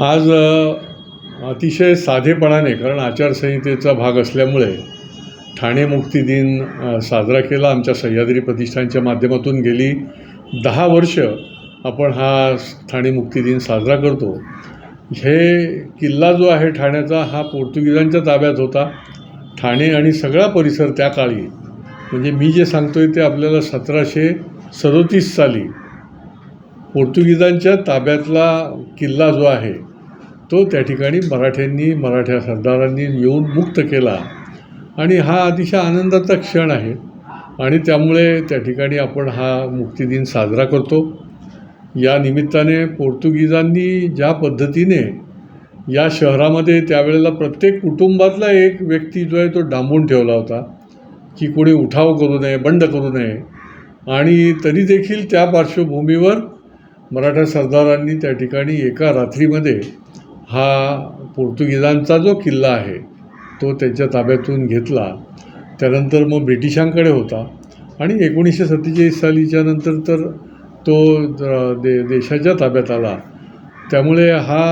आज अतिशय साधेपणाने कारण आचारसंहितेचा भाग असल्यामुळे ठाणे मुक्ती दिन साजरा केला. आमच्या सह्याद्री प्रतिष्ठानच्या माध्यमातून गेली. दहा वर्ष आपण हा ठाणे मुक्ती दिन साजरा करतो. हे किल्ला जो आहे ठाण्याचा हा पोर्तुगीजांच्या ताब्यात होता. ठाणे आणि सगळा परिसर त्या काळी म्हणजे मी जे सांगतोय ते आपल्याला सतराशे सदोतीस साली पोर्तुगीजांच्या ताब्यातला किल्ला जो आहे तो त्या ठिकाणी मराठ्यांनी मराठ्या सरदारांनी येऊन मुक्त केला. आणि हा अतिशय आनंदाचा क्षण आहे. आणि त्यामुळे त्या ठिकाणी आपण हा मुक्तिदिन साजरा करतो. या निमित्ताने पोर्तुगीजांनी ज्या पद्धतीने या शहरामध्ये त्यावेळेला प्रत्येक कुटुंबातला एक व्यक्ती जो आहे तो डांबून ठेवला होता की कोणी उठाव करू नये बंड करू नये. आणि तरी देखील त्या पार्श्वभूमीवर मराठा सरदारांनी त्या ठिकाणी एका रात्रीमध्ये हा पोर्तुगीजांचा जो किल्ला आहे तो त्यांच्या ताब्यातून घेतला. त्यानंतर मग ब्रिटिशांकडे होता आणि एकोणीसशे सत्तेचाळीस सालीच्या नंतर तर तो दे देशाच्या ताब्यात आला. त्यामुळे हा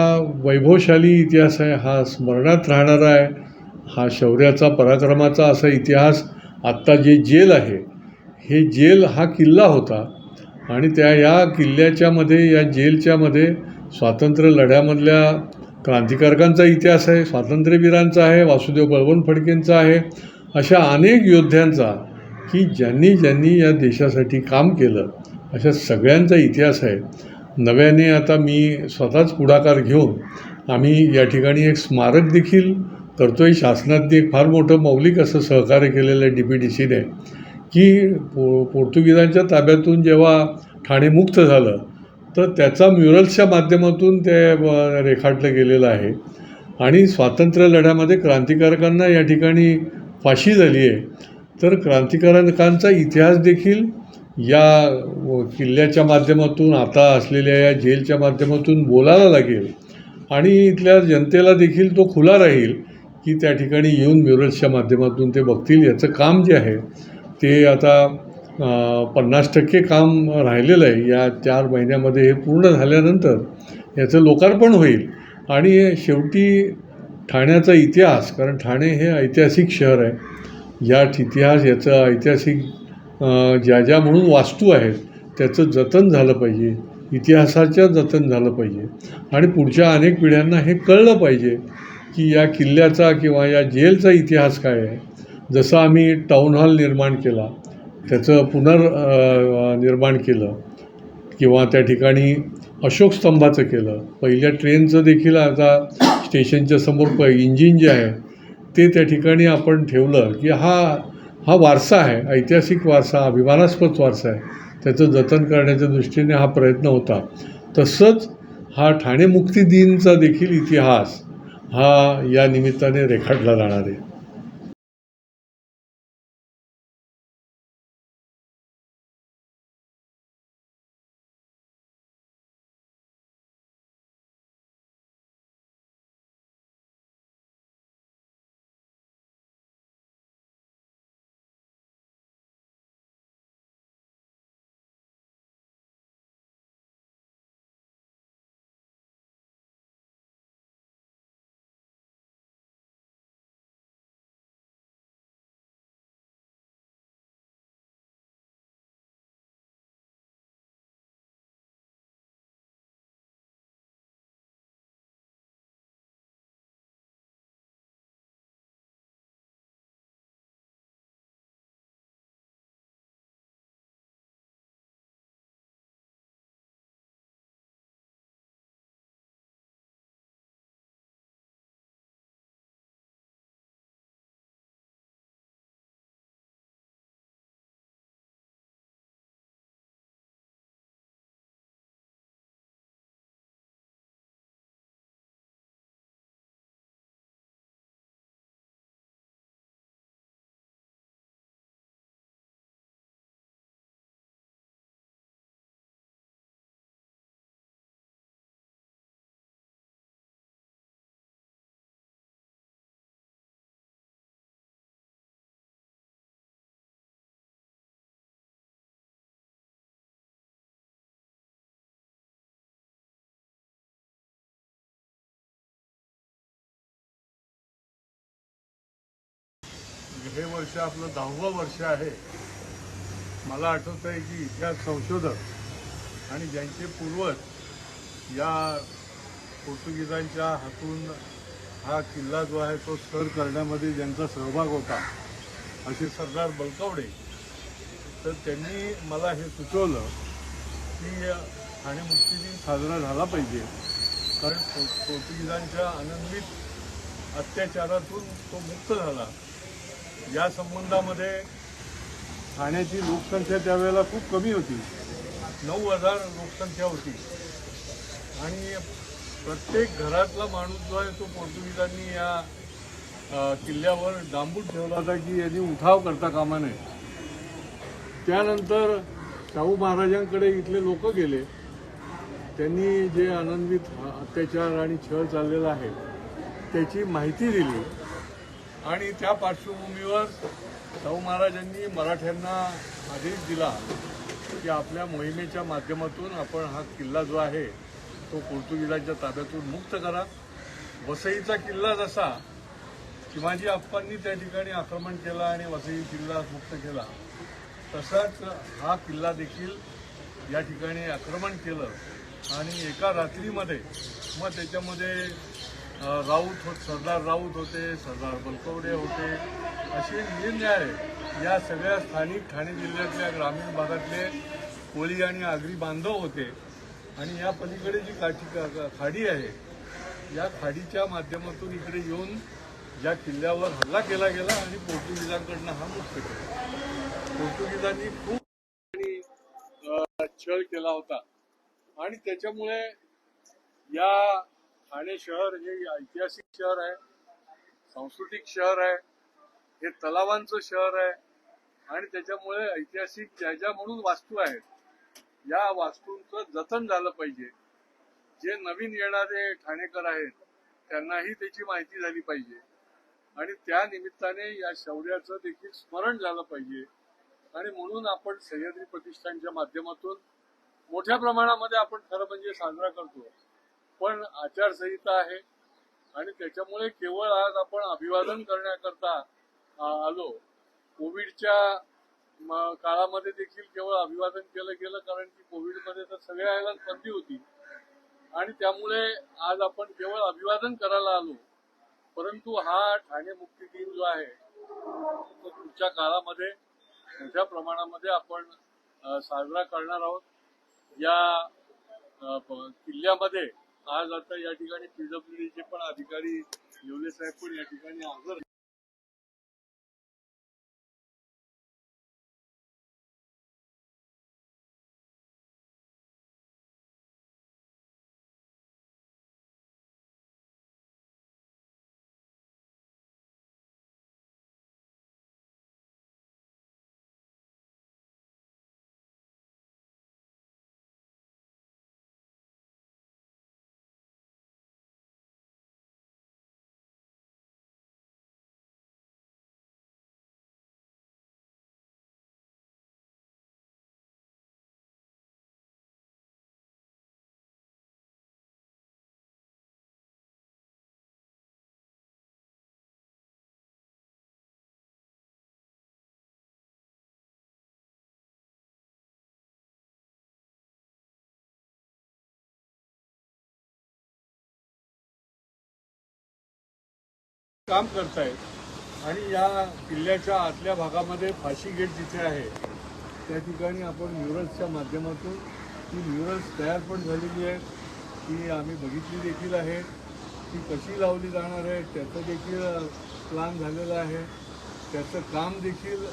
वैभवशाली इतिहास आहे हा स्मरणात राहणारा आहे हा शौर्याचा पराक्रमाचा असा इतिहास आत्ता जे जेल आहे हे जेल हा किल्ला होता आणि त्या या किल्ल्याच्यामध्ये या जेलच्यामध्ये स्वातंत्र्य लढ्यामधल्या क्रांतिकारकांचा इतिहास आहे स्वातंत्र्यवीरांचा आहे वासुदेव बळवंत फडकेंचा आहे अशा अनेक योद्ध्यांचा की ज्यांनी ज्यांनी या देशासाठी काम केलं अशा सगळ्यांचा इतिहास आहे. नव्याने आता मी स्वतःच पुढाकार घेऊन आम्ही या ठिकाणी एक स्मारक देखील करतो आहे शासनातनी एक फार मोठं मौलिक असं सहकार्य केलेलं आहे डी पी डी सीने की पो पोर्तुगीजांच्या ताब्यातून जेव्हा ठाणे मुक्त झालं तर त्याचा म्युरल्सच्या माध्यमातून ते रेखाटलं गेलेलं आहे. आणि स्वातंत्र्य लढ्यामध्ये क्रांतिकारकांना या ठिकाणी फाशी झाली आहे. तर क्रांतिकारकांचा इतिहास देखील या किल्ल्याच्या माध्यमातून आता असलेल्या या जेलच्या माध्यमातून बोलायला लागेल. आणि इथल्या जनतेला देखील तो खुला राहील की त्या ठिकाणी येऊन म्युरल्सच्या माध्यमातून ते बघतील. याचं काम जे आहे ते आता पन्नास टक्के काम राहिलेलं आहे. या चार महिन्यामध्ये हे पूर्ण झाल्यानंतर याचं लोकार्पण होईल. आणि शेवटी ठाण्याचा इतिहास कारण ठाणे हे ऐतिहासिक शहर आहे. या इतिहास याचं ऐतिहासिक ज्या ज्या म्हणून वास्तू आहेत त्याचं जतन झालं पाहिजे. इतिहासाचं जतन झालं पाहिजे. आणि पुढच्या अनेक पिढ्यांना हे कळलं पाहिजे की या किल्ल्याचा किंवा या जेलचा इतिहास काय आहे. जसं आम्ही टाऊन हॉल निर्माण केला त्याचं पुनर् निर्माण केलं किंवा त्या ठिकाणी अशोक स्तंभाचं केलं. पहिल्या ट्रेनचं देखील आता स्टेशनच्या समोर प इंजिन जे आहे ते त्या ठिकाणी आपण ठेवलं की हा हा वारसा आहे ऐतिहासिक वारसा अभिमानास्पद वारसा आहे. त्याचं जतन करण्याच्या दृष्टीने हा प्रयत्न होता. तसंच हा ठाणे मुक्ती दिनचा देखील इतिहास हा या निमित्ताने रेखाटला जाणार आहे. हे वर्ष आपलं दहावं वर्ष आहे. मला आठवत आहे की इतिहास संशोधक आणि ज्यांचे पूर्वज या पोर्तुगीजांच्या हातून हा किल्ला जो आहे तो सर करण्यामध्ये ज्यांचा सहभाग होता असे सरदार बलकवडे. तर त्यांनी मला हे सुचवलं की ठाणे मुक्ती दिन साजरा झाला पाहिजे. कारण पो पोर्तुगीजांच्या अनन्वित अत्याचारातून तो मुक्त झाला. या संबंधामध्ये ठाण्याची लोकसंख्या त्यावेळेला खूप कमी होती. नऊ हजार लोकसंख्या होती. आणि प्रत्येक घरातला माणूस जो आहे तो पोर्तुगीजांनी या किल्ल्यावर डांबून ठेवला होता की यांनी उठाव करता कामा नये. त्यानंतर शाहू महाराजांकडे इथले लोक गेले. त्यांनी जे आनंदित अत्याचार आणि छळ चाललेला आहे त्याची माहिती दिली. आणि त्या पार्श्वभूमीवर शाहू महाराजांनी मराठ्यांना आदेश दिला की आपल्या मोहिमेच्या माध्यमातून आपण हा किल्ला जो आहे तो पोर्तुगीजांच्या ताब्यातून मुक्त करा. वसईचा किल्ला जसा शिवाजी आप्पांनी त्या ठिकाणी आक्रमण केला आणि वसई किल्ला मुक्त केला तसाच हा किल्ला देखील या ठिकाणी आक्रमण केलं. आणि एका रात्रीमध्ये मग त्याच्यामध्ये राऊत होत सरदार राऊत होते सरदार बलकवडे होते. असे निरनिराळे या सगळ्या स्थानिक ठाणे जिल्ह्यातल्या ग्रामीण भागातले कोळी आणि आगरी बांधव होते. आणि या पलीकडे जी काठी खाडी आहे या खाडीच्या माध्यमातून इकडे येऊन या किल्ल्यावर हल्ला केला गेला आणि पोर्तुगीजांकडनं हा मुक्त केला. पोर्तुगीजांनी खूप छळ केला होता. आणि त्याच्यामुळे या ठाणे शहर हे ऐतिहासिक शहर आहे सांस्कृतिक शहर आहे हे तलावांचं शहर आहे आणि त्याच्यामुळे ऐतिहासिक ज्या ज्या म्हणून वास्तू आहेत. या वास्तूंचं जतन झालं पाहिजे. जे नवीन येणारे ठाणेकर आहेत त्यांनाही त्याची माहिती झाली पाहिजे. आणि त्या निमित्ताने या शौर्याचं देखील स्मरण झालं पाहिजे. आणि म्हणून आपण सह्याद्री प्रतिष्ठानच्या माध्यमातून मोठ्या प्रमाणामध्ये आपण खरं म्हणजे साजरा करतो. पण आचारसंहिता आहे आणि त्याच्यामुळे केवळ आज आपण अभिवादन करण्याकरता आलो. कोविडच्या म- काळामध्ये देखील केवळ अभिवादन केलं गेलं कारण की कोविडमध्ये तर सगळ्या याला बंदी होती. आणि त्यामुळे आज आपण केवळ अभिवादन करायला आलो. परंतु हा ठाणे मुक्ती दिन जो आहे तो पुढच्या काळामध्ये मोठ्या प्रमाणामध्ये आपण साजरा करणार आहोत. या प- किल्ल्यामध्ये आज आता या ठिकाणी पीडब्ल्यूडीचे पण अधिकारी येवले साहेब पण या ठिकाणी हजर काम करतायत. आणि या किल्ल्याच्या आतल्या भागामध्ये फाशी गेट जिथे आहे त्या ठिकाणी आपण म्युरल्सच्या माध्यमातून ती म्युरल्स तयार पण झालेली आहे ती आम्ही बघितली देखील आहे. ती कशी लावली जाणार आहे त्याचं देखील प्लान झालेलं आहे. त्याचं काम देखील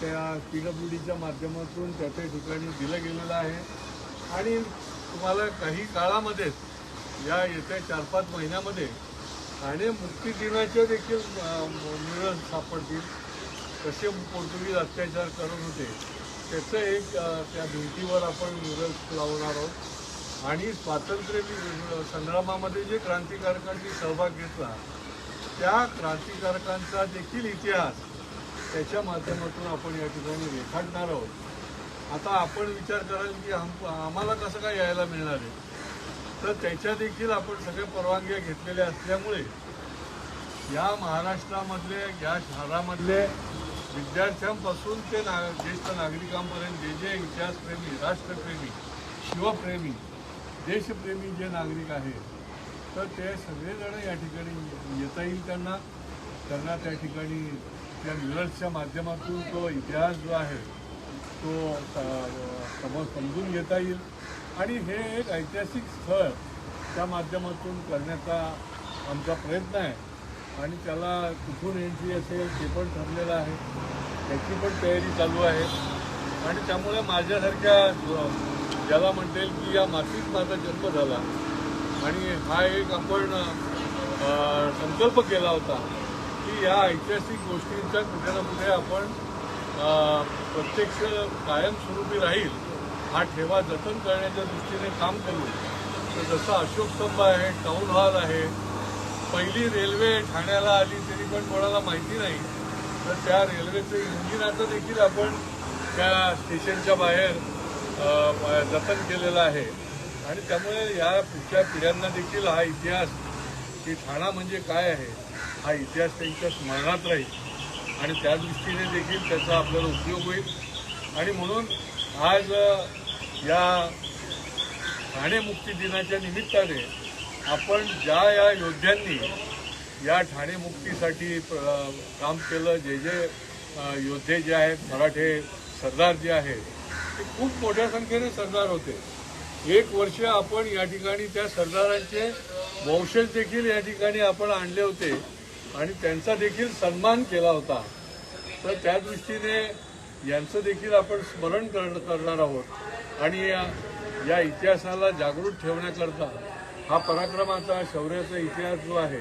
त्या पी डब्ल्यू डीच्या माध्यमातून त्या त्या ठिकाणी दिलं गेलेलं आहे. आणि तुम्हाला काही काळामध्येच या येत्या चार पाच महिन्यामध्ये आणि मुक्ती दिनाच्या देखील मिळत सापडतील. कसे पोर्तुगीज अत्याचार करत होते. त्याचं एक त्या भिंतीवर आपण मिरज लावणार आहोत. आणि स्वातंत्र्य संग्रामामध्ये जे क्रांतिकारकांनी सहभाग घेतला त्या क्रांतिकारकांचा देखील इतिहास त्याच्या माध्यमातून आपण या ठिकाणी रेखाटणार आहोत. आता आपण विचार कराल की आम- आम्हाला कसं काय यायला मिळणार आहे? तर त्याच्या देखील आपण सगळ्या परवानग्या घेतलेल्या असल्यामुळे या महाराष्ट्रामधले या शहरामधले विद्यार्थ्यांपासून ते ना ज्येष्ठ नागरिकांपर्यंत जे जे इतिहासप्रेमी राष्ट्रप्रेमी शिवप्रेमी देशप्रेमी जे नागरिक आहेत तर ते सगळेजण या ठिकाणी येता येईल त्यांना. त्यांना त्या ठिकाणी त्या म्युरल्सच्या माध्यमातून तो इतिहास जो आहे तो स- समज समजून घेता येईल. आणि हे एक ऐतिहासिक स्थळ त्या माध्यमातून करण्याचा आमचा प्रयत्न आहे. आणि त्याला कुठून एंट्री असेल ते पण ठरलेलं आहे. त्याची पण तयारी चालू आहे. आणि त्यामुळे माझ्यासारख्या ज्याला म्हणता येईल की या मातीत माझा जन्म झाला. आणि हा एक आपण संकल्प केला होता की या ऐतिहासिक गोष्टींचा कुठे ना कुठे आपण प्रत्यक्ष कायमस्वरूपी राहील. हा ठेवा जतन करण्याच्या दृष्टीने काम करू. तर जसं अशोक स्तंभ आहे टाऊन हॉल आहे पहिली रेल्वे ठाण्याला आली तरी पण कोणाला माहिती नाही. तर त्या रेल्वेचं इंजिनाचं देखील आपण त्या स्टेशनच्या बाहेर जतन केलेलं आहे. आणि त्यामुळे या पुढच्या पिढ्यांना देखील हा इतिहास की ठाणा म्हणजे काय आहे हा इतिहास त्यांच्या स्मरणात राहील. आणि त्या दृष्टीने देखील त्याचा आपल्याला उपयोग होईल. आणि म्हणून आज या ठाणे मुक्ती दिनाच्या निमित्ताने आपण ज्या या योद्ध्यांनी या ठाणे मुक्तीसाठी काम केलं जे जे योद्धे जे आहेत मराठे सरदार जे आहेत ते खूप मोठ्या संख्येने सरदार होते. एक वर्ष आपण या ठिकाणी त्या सरदारांचे वंशज देखील या ठिकाणी आपण आणले होते आणि त्यांचा देखील सन्मान केला होता. तर त्या दृष्टीने यांचं देखील आपण स्मरण कर करणार आहोत. आणि या या इतिहासाला जागृत ठेवण्याकरता हा पराक्रमाचा शौर्याचा इतिहास जो आहे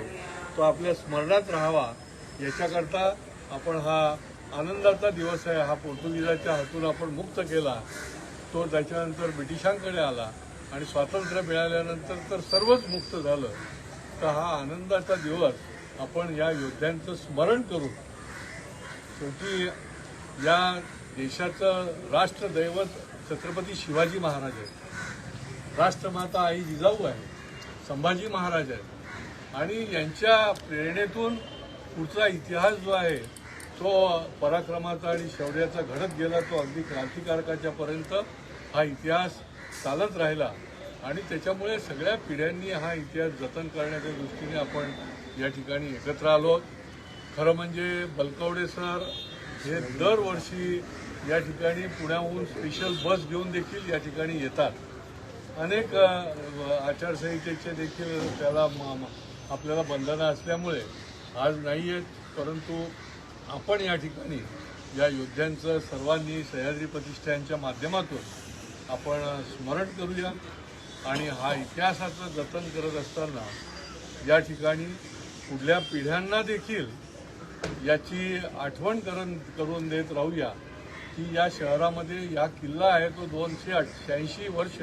तो आपल्या स्मरणात राहावा. याच्याकरता आपण हा आनंदाचा दिवस आहे. हा पोर्तुगीजाच्या हातून आपण मुक्त केला. तो त्याच्यानंतर ब्रिटिशांकडे आला. आणि स्वातंत्र्य मिळाल्यानंतर तर सर्वच मुक्त झालं. तर हा आनंदाचा दिवस आपण या योद्ध्यांचं स्मरण करू. शेवटी या देशाचं राष्ट्रदैवत छत्रपती शिवाजी महाराज आहेत. राष्ट्रमाता आई जिजाऊ आहे संभाजी महाराज आहेत. आणि यांच्या प्रेरणेतून पुढचा इतिहास जो आहे तो पराक्रमाचा आणि शौर्याचा घडत गेला तो अगदी क्रांतिकारकाच्या पर्यंत हा इतिहास चालत राहिला. आणि त्याच्यामुळे सगळ्या पिढ्यांनी हा इतिहास जतन करण्याच्या दृष्टीने आपण या ठिकाणी एकत्र आलो. आहोत. खरं म्हणजे बलकवडे सर हे दरवर्षी या ठिकाणी पुण्याहून स्पेशल बस घेऊन देखील या ठिकाणी येतात. अनेक आचारसंहितेचे देखील त्याला आपल्याला बंधनं असल्यामुळे आज नाही आहेत परंतु आपण या ठिकाणी या योद्ध्यांचं सर्वांनी सह्याद्री प्रतिष्ठानच्या माध्यमातून आपण स्मरण करूया आणि हा इतिहासाचं जतन करत असताना या ठिकाणी पुढल्या पिढ्यांना देखील याची आठवण करून करून देत राहूया. की या शहरामध्ये या किल्ला आहे तो दोनशे अठ्ठ्याऐंशी वर्ष.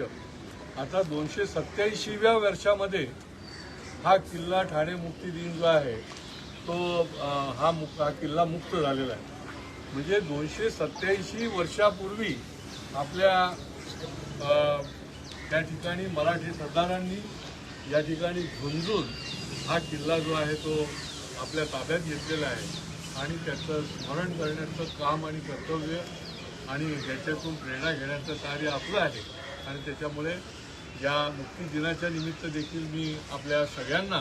आता दोनशे सत्याऐंशीव्या वर्षामध्ये हा किल्ला ठाणे मुक्ती दिन जो आहे तो हा मुक हा किल्ला मुक्त झालेला आहे. म्हणजे दोनशे सत्याऐंशी वर्षापूर्वी आपल्या त्या ठिकाणी मराठी सरदारांनी या ठिकाणी झुंजून हा किल्ला जो आहे तो आपल्या ताब्यात घेतलेला आहे. आणि त्याचं स्मरण करण्याचं काम आणि कर्तव्य आणि त्याच्यातून प्रेरणा घेण्याचं कार्य आपलं आहे. आणि त्याच्यामुळे या मुक्ती दिनाच्या निमित्त देखील मी आपल्या सगळ्यांना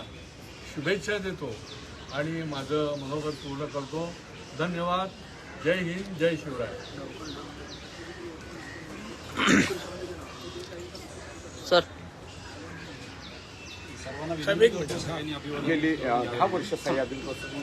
शुभेच्छा देतो आणि माझं मनोगत पूर्ण करतो. धन्यवाद. जय हिंद जय शिवराय. सर. गेली अ, दहा वर्ष सह्याद्रीपासून